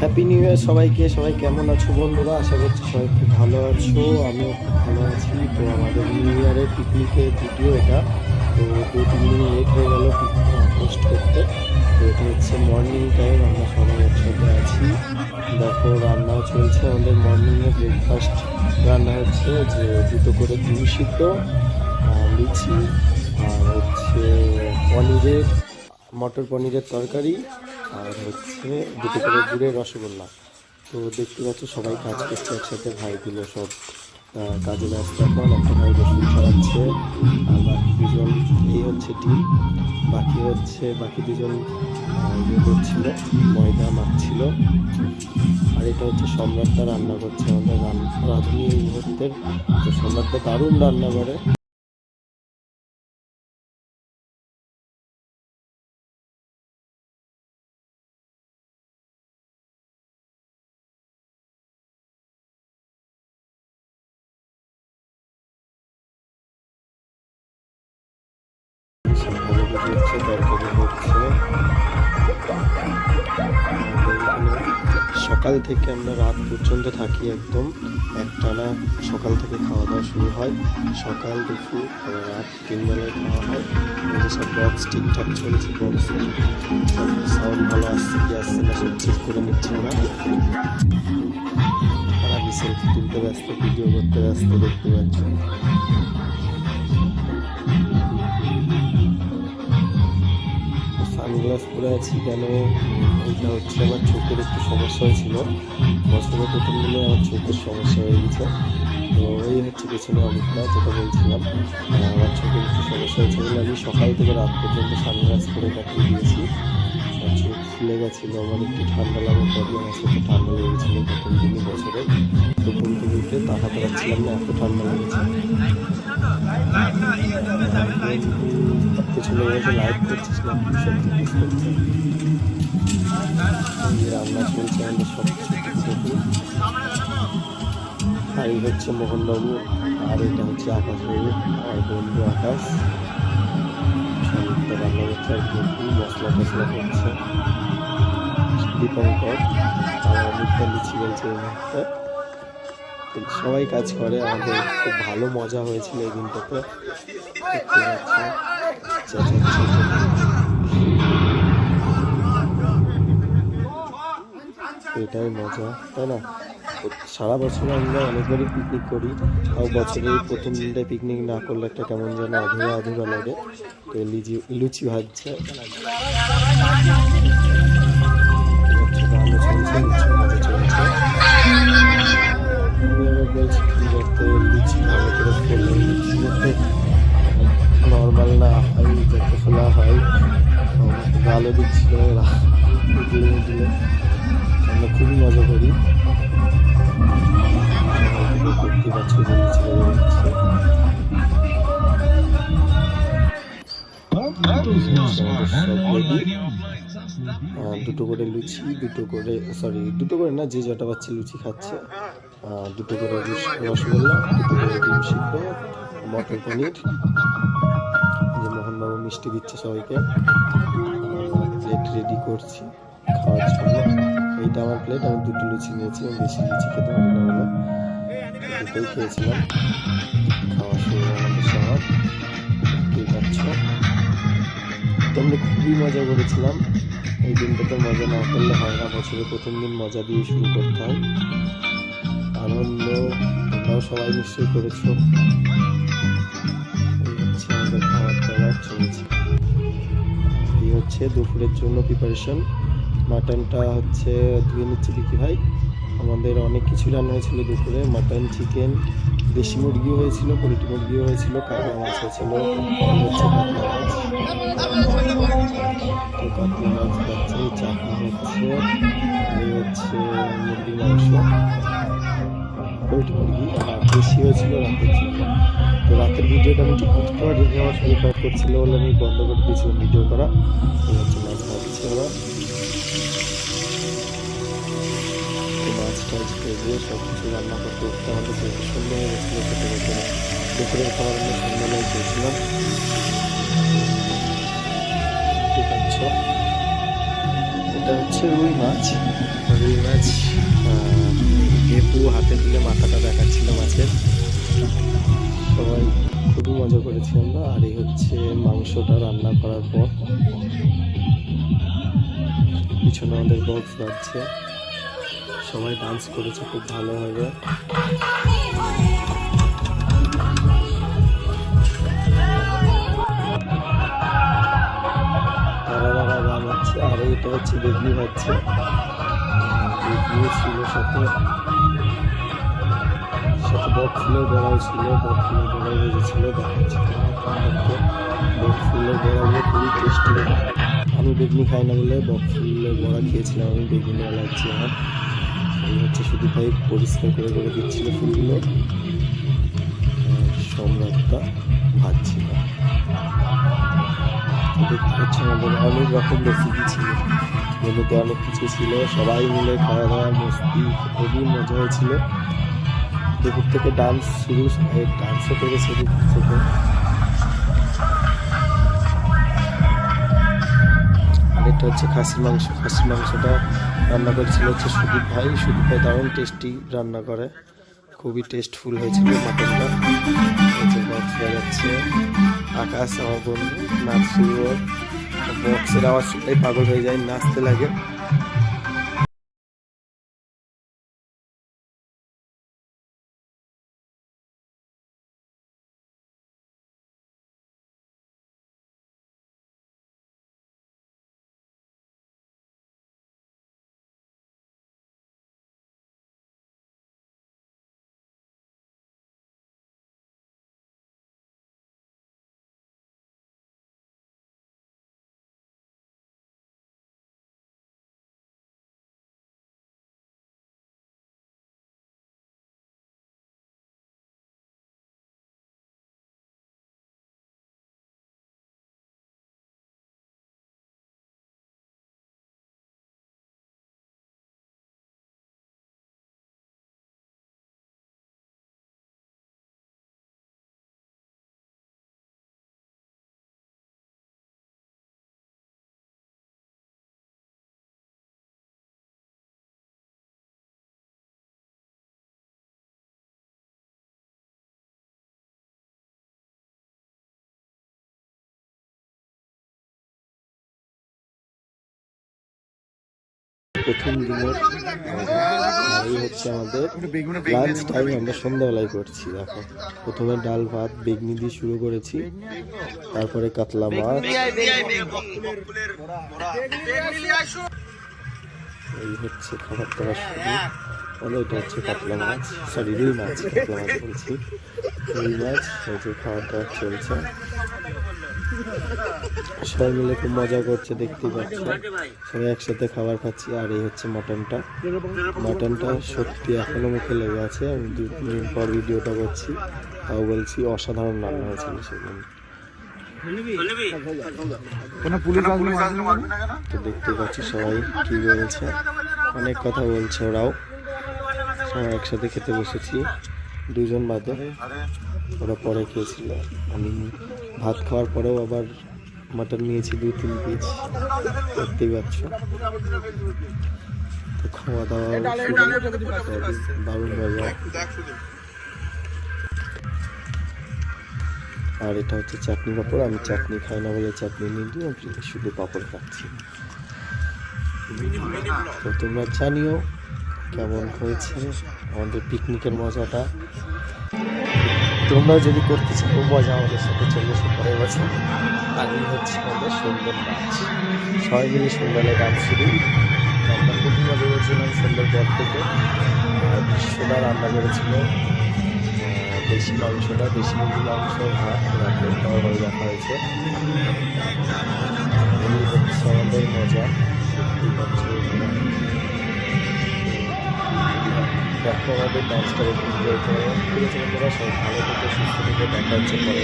Happy new year সবাইকে, সবাই কেমন আছো বন্ধুরা? আশা করছি সবাই খুব ভালো আছো, আমিও খুব ভালো আছি। তো আমাদের নিউ ইয়ারের পিকনিকের ভিডিও এটা। তো দু, তিন দিন লেট হয়ে গেল পোস্ট করতে। তো এটা হচ্ছে মর্নিং টাইম আমরা সবাই একসাথে আছি। দেখো, রান্নাও চলছে, আমাদের মর্নিংয়ে ব্রেকফাস্ট রান্না হচ্ছে যে দুটো করে ডিম সিদ্ধ লিচি, আর হচ্ছে পনিরের, মটর পনিরের তরকারি। আর হচ্ছে দুটো করে গুড়ের রসগোল্লা। তো দেখতে পাচ্ছ সবাই কাজ করছে একসাথে, ভাইগুলো সব কাজে ব্যস্ত এখন। একটা ভাই রসুন ছড়াচ্ছে আর বাকি দুজন, এই হচ্ছে টিম বাকি হচ্ছে, বাকি দুজন ইয়ে করছিল, ময়দা মাখছিল। আর এটা হচ্ছে সম্রাটটা রান্না করছে আমাদের রান- রাঁধুনি মুহূর্তের। তো সম্রাটটা দারুণ রান্না করে। হচ্ছে, তরকারি হচ্ছে। সকাল থেকে আমরা রাত পর্যন্ত থাকি একদম। একটানা সকাল থেকে খাওয়া দাওয়া শুরু হয়। সকাল, দুপুর রাত তিন বেলায় খাওয়া হয়। সব বক্স ঠিকঠাক চলছে বক্সে সাউন্ড ভালো আসছে কি আসছে না সব চেক করে নিচ্ছে ওরা আমি সেলফি তুলতে ব্যস্ত ভিডিও করতে ব্যস্ত দেখতে পাচ্ছি। সানগ্লাস পরে আছি কেন? এটা হচ্ছে আমার চোখের একটু সমস্যা হয়েছিল। বছরের প্রথম দিনে আমার চোখের সমস্যা হয়ে গেছে। তো এই হচ্ছে পেছনে অনেকটা যেটা বলছিলাম। আমার চোখের একটু সমস্যা হয়েছে বলে আমি সকাল থেকে রাত পর্যন্ত সানগ্লাস পরে কাটিয়ে দিয়েছি। চোখ ফুলে গেছিল, আমার একটু ঠান্ডা লাগার পরই আমার চোখে ঠান্ডা লেগেছিলো প্রথম দিনই বছরে। তো ঘুম থেকে উঠে না, এত ঠান্ডা লেগেছে। পেছনে বসে লাইভ করছিস না রান্না চলছে আমাদের সব কিছু আর এই হচ্ছে মোহনবাবু, আর এটা হচ্ছে আকাশ বাবু, আর বন্ধু আকাশ। সমস্ত রান্না করছে আর কিন্তু মশলা টসলা করছে দীপঙ্কর আর অমিতটা লিচি বলছে সবাই কাজ করে, আমাদের খুব ভালো মজা হয়েছিল এই দিনটাতে। এটাই মজা, তাই না? সারা বছর আমরা অনেকবারই পিকনিক করি, তাও বছরের প্রথম দিনটায় পিকনিক না করলে একটা কেমন যেন আধুরা আধুরা লাগে। তো লিচি, লুচি ভাজছে। গালও দিচ্ছিল ওরা উঠলে উঠলে আমরা খুবই মজা করি। সবাই থেকে দেখতে পাচ্ছ যে লিচি ভাজা দিচ্ছে আহ, দুটো করে লুচি দুটো করে সরি দুটো করে না যে যটা বাচ্চা লুচি খাচ্ছে দুটো করে রস- রসগোল্লা দুটো করে ডিম সিদ্ধ মটর পনির যে মোহনবাবু মিষ্টি দিচ্ছে সবাইকে। প্লেট রেডি করছি, খাওয়ার জন্য। এইটা আমার প্লেট আমি দুটো লুচি নিয়েছি, আমি বেশি লুচি খেতে পারি না বলে। দুটোই খেয়েছিলাম। খাওয়া শুরু আমাদের সবার। দেখতেই পাচ্ছ। তো আমরা খুবই মজা করেছিলাম। এই দিনটাতে মজা না করলে হয় না, বছরের প্রথম দিন মজা দিয়ে শুরু করতে হয়। আনন্দ, তোমরাও সবাই নিশ্চয়ই করেছ। আমাদের খাবার দাবার চলছে। হচ্ছে দুপুরের জন্য প্রিপারেশন মাটনটা হচ্ছে ধুয়ে নিচ্ছে বিকি ভাই। আমাদের অনেক কিছু রান্না হয়েছিল দুপুরে। মাটন চিকেন দেশি মুরগিও হয়েছিল, পোলট্রি মুরগিও হয়েছিল কাঁকড়া মাছ হয়েছিল হচ্ছে মাছ। খাচ্ছে মাংস। পোলট্রি মুরগি। দেশি হয়েছিল রাতের জন্য তো রাতের ভিডিওটা আমি ঠিক করতে পারি আমার শরীর খারাপ করছিল বলে আমি বন্ধ করে দিয়েছিলাম ভিডিও করা। এই হচ্ছে মাছ ভাবছি তো মাছ টাছ ভেজে সব কিছু রান্না করতে উঠতে আমাদের বেশ সুন্দর হয়ে গেছিল খেতে খেতে দুপুরের খাবার আমরা সন্ধ্যাবেলায় খেয়েছিলাম। এটা হচ্ছে রুই মাছ। রুই মাছ। গেপু হাতে তুলে মাথাটা দেখাচ্ছিল মাছের সবাই খুবই মজা করেছি আমরা আর এই হচ্ছে মাংসটা রান্না করার পর। পিছনে আমাদের বক্স বাজছে সবাই ডান্স করেছে, খুব ভালোভাবে তারা গান হচ্ছে আর এটা হচ্ছে হচ্ছে বেগনি ছিল সাথে সাথে বক ফুলের বড়াই ছিল, বক ফুলের বড়াই বেজেছিল দেখাচ্ছি বক ফুলের বড়াইগুলো খুবই টেস্টি। আমি বেগনি খাই না বলে বক ফুলের বড়া খেয়েছিলাম, আমি বেগুনি লাগছে আমার এই হচ্ছে শুধু ভাই পরিষ্কার করে করে দিচ্ছিল ফুলগুলো। সম্রাটটা ভাজছিল। দেখতে পাচ্ছি আমাদের অনেক রকম রেসিপি ছিল। মেনুতে অনেক কিছু ছিল। সবাই মিলে খাওয়া দাওয়া মস্তি, খুবই মজা হয়েছিল। দুপুর থেকে ডান্স শুরু ডান্সও করেছে দুপুর থেকে। আরেকটা হচ্ছে খাসির মাংস। খাসির মাংসটা রান্না করেছিল হচ্ছে সুদীপ ভাই। সুদীপ ভাই দারুণ টেস্টি রান্না করে। খুবই টেস্টফুল হয়েছিল মাটনটা বাজাচ্ছে আকাশ, আমার বন্ধু নাচ শুরু বক্সের আওয়াজ শুনলেই পাগল হয়ে যায় নাচতে লাগে। প্রথম দিনের এই হচ্ছে আমাদের লাঞ্চ টাইম আমরা সন্ধ্যাবেলায় করছি দেখো। প্রথমে ডাল ভাত বেগনি দিয়ে শুরু করেছি তারপরে কাতলা মাছ। এই হচ্ছে খাবার দাবার শুরু। বলে এটা হচ্ছে কাতলা মাছ। সরি রুই মাছ কাতলা মাছ বলছি। রুই মাছ এই যে খাবার দাবার চলছে। সবাই মিলে খুব মজা করছে দেখতে পাচ্ছি। সবাই একসাথে খাবার খাচ্ছি আর এই হচ্ছে মাটনটা। মাটনটা সত্যি এখনও মুখে লেগে আছে। আমি দু তিন দিন পর ভিডিওটা করছি। তাও বলছি অসাধারণ রান্না হয়েছিল সেদিন। তো দেখতে পাচ্ছি সবাই কি বলছে। অনেক কথা বলছে ওরাও। সবাই একসাথে খেতে বসেছি। দুজন বাদে ওরা পরে খেয়েছিল। আমি ভাত খাওয়ার পরেও আবার মাটন নিয়েছি দুই তিন পিস দেখতেই পাচ্ছ তো খাওয়া দাওয়া দারুণ মজা। আর এটা হচ্ছে চাটনি পাঁপড় আমি চাটনি খাই না বলে চাটনি নিয়ে আমি শুধু পাঁপড় খাচ্ছি। তো তোমরা জানিও কেমন হয়েছে আমাদের পিকনিকের মজাটা। তোমরা যদি করতে চাও, মজা আমাদের সাথে চলে এসো পরের বছর। এই হচ্ছে আমাদের সুন্দর নাচ সবাই মিলে সন্ধ্যাবেলায় গান শুরু আমরা খুবই মজা করেছিলাম সন্ধ্যার পর থেকে আর বিশ্বদা রান্না করেছিল দেশি মাংসটা, দেশি মুরগি মাংস, ভাত হয়ে রাখা হয়েছে। এই হচ্ছে আমাদের মজা। দেখো আমাদের ডান্সটা এনজয় ঠিক আছে বন্ধুরা সব ভালো থেকে, সুস্থ থেকে, দেখা হচ্ছে পরে